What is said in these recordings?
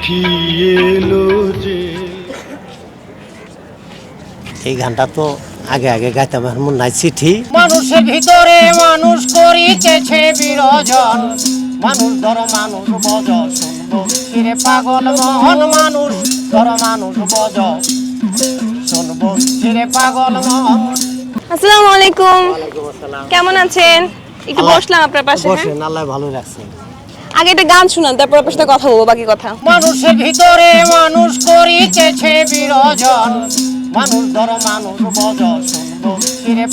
চিঠি এলো যে। এই গানটা তো আগে আগে গাইতাম এখন মনে নাই চিঠি। মানুষের ভিতরে মানুষ করিতেছে বিরজন মানুষ ধর মানুষ বজ শুনব পাগল মহন মানুষ। ধর মানুষ বজ শুনব ফিরে পাগল মহন। আসসালামু আলাইকুম। কেমন আছেন? একটু বসলাম আপনার পাশে হ্যাঁ? বসেন আল্লাহ ভালো রাখছেন। আগে একটা গান শুনান, তারপর আপনার সাথে কথা বলব, বাকি কথা। মানুষের ভিতরে মানুষ করিতেছে বিরজন। মানুষ ধর, মানুষ বজ শুনব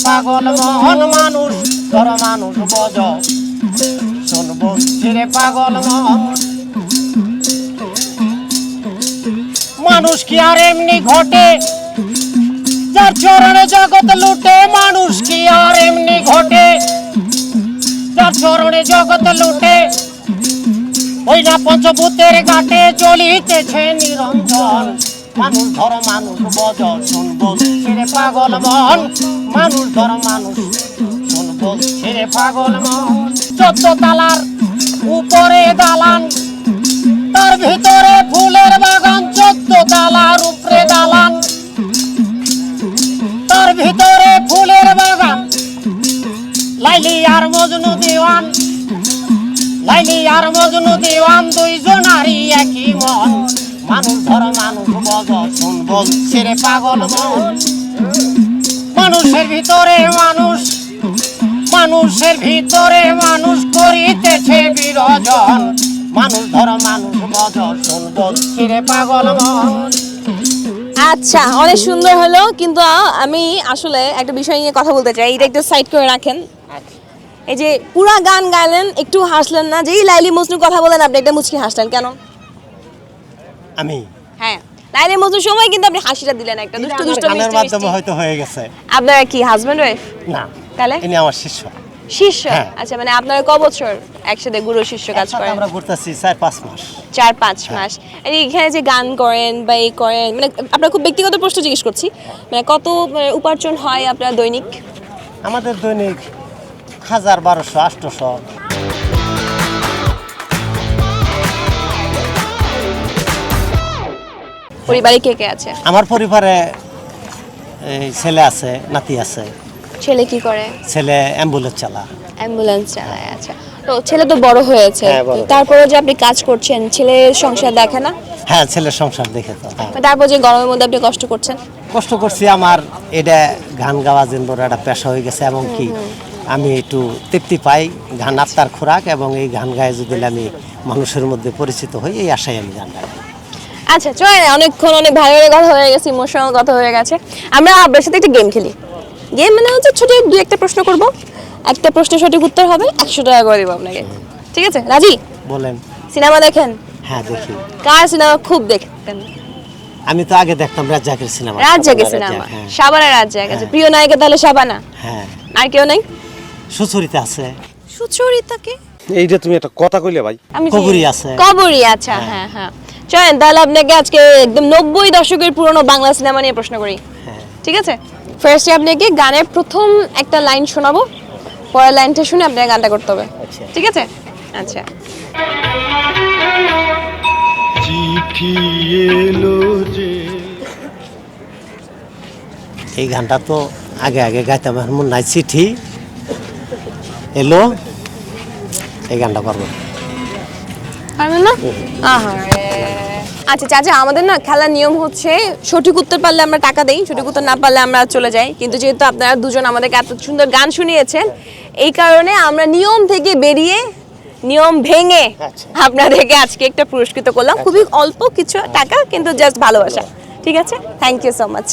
পাগল মহন মানুষ। ধর, মানুষ বজ শুনব ফিরে পাগল মহন। মানুষ কি আর এমনি ঘটে? যার চরণে জগৎ লুটে, মানুষ কি আর এমনি ঘটে? যার চরণে জগৎ লুটে ওই না পঞ্চভূতের ঘাটে চলিতেছে নিরঞ্জন। মানুষ ধর, মানুষ বজ, শুনব ছেড়ে পাগল মন। মানুষ ধর, মানুষ শুনব ছেড়ে পাগল মন। চোদ্দ তালার উপরে দালান, তার ভিতরে ফুলের বাগান। চোদ্দ তালার উপরে দালান, তার ভিতরে ফুলের বাগান। লাইলি আর মজনু দিওয়ান লাইলি আর মজনু দিওয়ান, দুইজনারই একই মন। মানুষ ধর, মানুষ বজ শুনব ছেড়ে পাগল মন। মানুষের ভিতরে মানুষ, মানুষের ভিতরে মানুষ করিতেছে বিরজন। মানুষ ধর, মানুষ বজ শুনব ছেড়ে পাগল মন। আচ্ছা অনেক সুন্দর হলো, কিন্তু আমি আসলে একটা বিষয় নিয়ে কথা বলতে চাই। এটা একটু সাইড করে রাখেন। এই যে পুরা গান গাইলেন একটু হাসলেন না। যেই লাইলি মজনু কথা বলেন আপনি একটা মুচকি হাসলেন কেন? আমি? হ্যাঁ। লাইলি মজনুর সময় কিন্তু আপনি হাসিটা দিলেন একটা দুষ্ট দুষ্ট মিষ্টি। মাধ্যমে। হয়তো হয়ে গেছে। আপনারা কি হাজবেন্ড ওয়াইফ না তাহলে? ইনি আমার শিষ্য। শিষ্য? হ্যাঁ। আচ্ছা মানে আপনারা ক বছর একসাথে গুরু শিষ্য কাজ করেন? আমরা ঘুরতেছি চার পাঁচ মাস। চার পাঁচ মাস। এখানে যে গান করেন বা এই করেন মানে আপনার খুব ব্যক্তিগত প্রশ্ন জিজ্ঞেস করছি মানে কত মানে, উপার্জন হয় আপনার দৈনিক? আমাদের দৈনিক হাজার বারোশো আটশোশো। পরিবারে কে কে আছে? আমার পরিবারে এই ছেলে আছে নাতি আছে। ছেলে কি করে? ছেলে অ্যাম্বুলেন্স চালা অ্যাম্বুলেন্স চালায় আচ্ছা। তো ছেলে তো বড় হয়েছে। হ্যাঁ, বড়। তারপরে যে আপনি কাজ করছেন ছেলে সংসার দেখে না? হ্যাঁ ছেলের সংসার দেখে তো হ্যাঁ। তারপর যে গরমের মধ্যে আপনি কষ্ট করছেন? কষ্ট করছি আমার এটা গান গাওয়া যেন বড় একটা পেশা হয়ে গেছে এবং কি আমি একটু তৃপ্তি পাই গান আত্মার খোরাক এবং এই গান গায়ে যদি আমি মানুষের মধ্যে পরিচিত হই এই আশায় আমি গান গাই। আচ্ছা চলে অনেকক্ষণ অনেক ভালো ভালো কথা হয়ে গেছে ইমোশনাল কথা হয়ে গেছে। আমরা আপনার সাথে একটা গেম খেলি। গেম মানে হচ্ছে ছোট দু একটা প্রশ্ন করব। একটা প্রশ্নের সঠিক উত্তর হবে একশো টাকা করে দেবো আপনাকে। ঠিক আছে রাজি? বলেন। সিনেমা দেখেন? হ্যাঁ দেখি। কার সিনেমা খুব দেখতেন আমি তো আগে দেখতাম রাজ্জাকের সিনেমা। জাগে সিনেমা। হ্যাঁ। সাবানা রাত জাগে আছে প্রিয় নায়িকা তাহলে সাবানা। হ্যাঁ। আর কেউ নাই? সুচরিতা আছে। সুচরিতাকে এইটা তুমি একটা কথা কইলে ভাই। আমি। কবরী আছে। কবরী আচ্ছা হ্যাঁ। হ্যাঁ চলেন তাহলে আপনাকে আজকে একদম নব্বই দশকের পুরনো বাংলা সিনেমা নিয়ে প্রশ্ন করি। হ্যাঁ। ঠিক আছে? ফার্স্টে আপনাকে গানের প্রথম একটা লাইন শোনাবো। পরের লাইনটা শুনে আপনাকে গানটা করতে হবে। আচ্ছা। ঠিক আছে? আচ্ছা। চিঠি এলো যে এই গানটা তো আগে আগে গাইতাম এখন মনে নাই চিঠি। এলো এই গানটা করব। পারবেন না? আহারে। আচ্ছা চাচা আমাদের না খেলার নিয়ম হচ্ছে সঠিক উত্তর পারলে আমরা টাকা দেই সঠিক উত্তর না পারলে আমরা চলে যাই। কিন্তু যেহেতু আপনারা দুজন আমাদেরকে এত সুন্দর গান শুনিয়েছেন এই কারণে আমরা নিয়ম থেকে বেরিয়ে নিয়ম ভেঙে আপনাদেরকে আজকে একটা পুরস্কৃত করলাম। খুবই অল্প কিছু টাকা কিন্তু জাস্ট ভালোবাসা। ঠিক আছে? Thank you so much